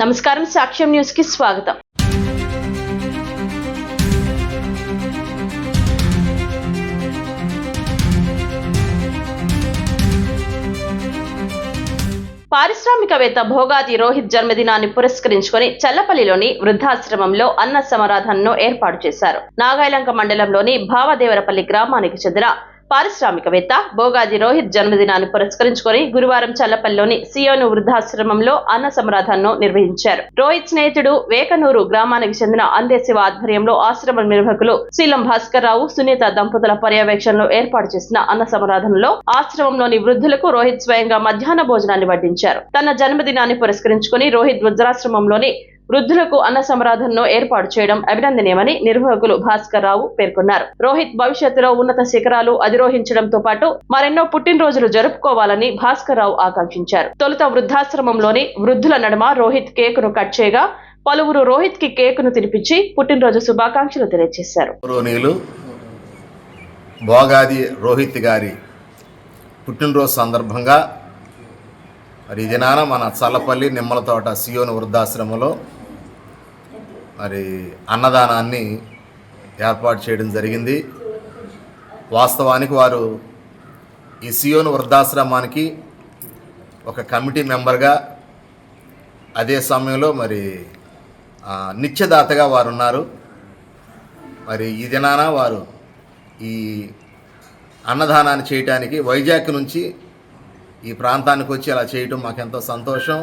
నమస్కారం సాక్ష్యం న్యూస్కి స్వాగతం. పారిశ్రామికవేత్త భోగాది రోహిత్ జన్మదినాన్ని పురస్కరించుకొని చల్లపల్లిలోని వృద్ధాశ్రమంలో అన్న సమరాధనను ఏర్పాటు చేశారు. నాగాయలంక మండలంలోని భావదేవరపల్లి గ్రామానికి చెందిన పారిశ్రామికవేత్త భోగాది రోహిత్ జన్మదినాన్ని పురస్కరించుకొని గురువారం చల్లపల్లిలోని సియోను వృద్ధాశ్రమంలో అన్న సమరాధనను నిర్వహించారు. రోహిత్ స్నేహితుడు వేకనూరు గ్రామానికి చెందిన అందే శివ ఆధ్వర్యంలో ఆశ్రమం నిర్వాహకులు శీలం భాస్కర్ రావు సునీత దంపతుల పర్యవేక్షణలో ఏర్పాటు చేసిన అన్న సమరాధనలో ఆశ్రమంలోని వృద్ధులకు రోహిత్ స్వయంగా మధ్యాహ్న భోజనాన్ని వడ్డించారు. తన జన్మదినాన్ని పురస్కరించుకొని రోహిత్ వృద్ధాశ్రమంలోని వృద్ధులకు అన్న సమరాధనను ఏర్పాటు చేయడం అభినందనీయమని నిర్వాహకులు భాస్కర్ రావు పేర్కొన్నారు. రోహిత్ భవిష్యత్తులో ఉన్నత శిఖరాలు అధిరోహించడంతో పాటు మరెన్నో పుట్టినరోజులు జరుపుకోవాలని భాస్కర్ రావు ఆకాంక్షించారు. తొలుత వృద్ధాశ్రమంలోని వృద్ధుల నడుమ రోహిత్ కేకును కట్ చేయగా పలువురు రోహిత్కి కేకును తినిపించి పుట్టినరోజు శుభాకాంక్షలు తెలియజేశారు. భోగాది రోహిత్ గారి పుట్టినరోజు సందర్భంగా మరి ఈ దినాన మన చల్లపల్లి నిమ్మలతోట సియోని వృద్ధాశ్రమంలో మరి అన్నదానాన్ని ఏర్పాటు చేయడం జరిగింది. వాస్తవానికి వారు ఈ సియోను వృద్ధాశ్రమానికి ఒక కమిటీ మెంబర్గా అదే సమయంలో మరి నిత్యదాతగా వారు ఉన్నారు మరి ఈ దినాన వారు ఈ అన్నదానాన్ని చేయటానికి వైజాగ్ నుంచి ఈ ప్రాంతానికి వచ్చి అలా చేయటం మాకెంతో సంతోషం.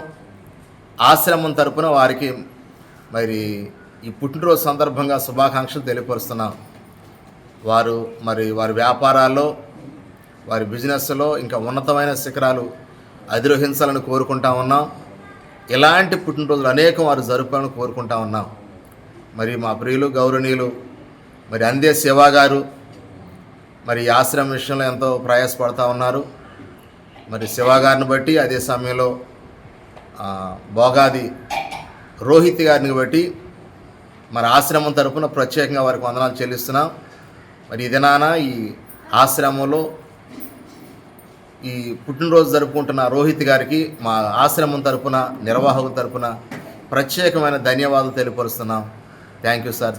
ఆశ్రమం తరపున వారికి మరి ఈ పుట్టినరోజు సందర్భంగా శుభాకాంక్షలు తెలియపరుస్తున్నాం. వారు మరి వారి వ్యాపారాల్లో వారి బిజినెస్లో ఇంకా ఉన్నతమైన శిఖరాలు అధిరోహించాలని కోరుకుంటా ఉన్నాం. ఇలాంటి పుట్టినరోజులు అనేకం వారు జరుపుకోవాలని కోరుకుంటా ఉన్నాం. మరి మా ప్రియులు గౌరవనీయులు మరి అందే శివ గారు మరి ఆశ్రమం విషయంలో ఎంతో ప్రయాసపడతా ఉన్నారు. మరి శివ గారిని బట్టి అదే సమయంలో భోగాది రోహిత్ గారిని బట్టి మరి ఆశ్రమం తరపున ప్రత్యేకంగా వారికి వందనాలు చెల్లిస్తున్నాం. మరి ఈ దినాన ఈ ఆశ్రమంలో ఈ పుట్టినరోజు జరుపుకుంటున్న రోహిత్ గారికి మా ఆశ్రమం తరపున నిర్వాహకుల తరపున ప్రత్యేకమైన ధన్యవాదాలు తెలియపరుస్తున్నాం. Thank you sir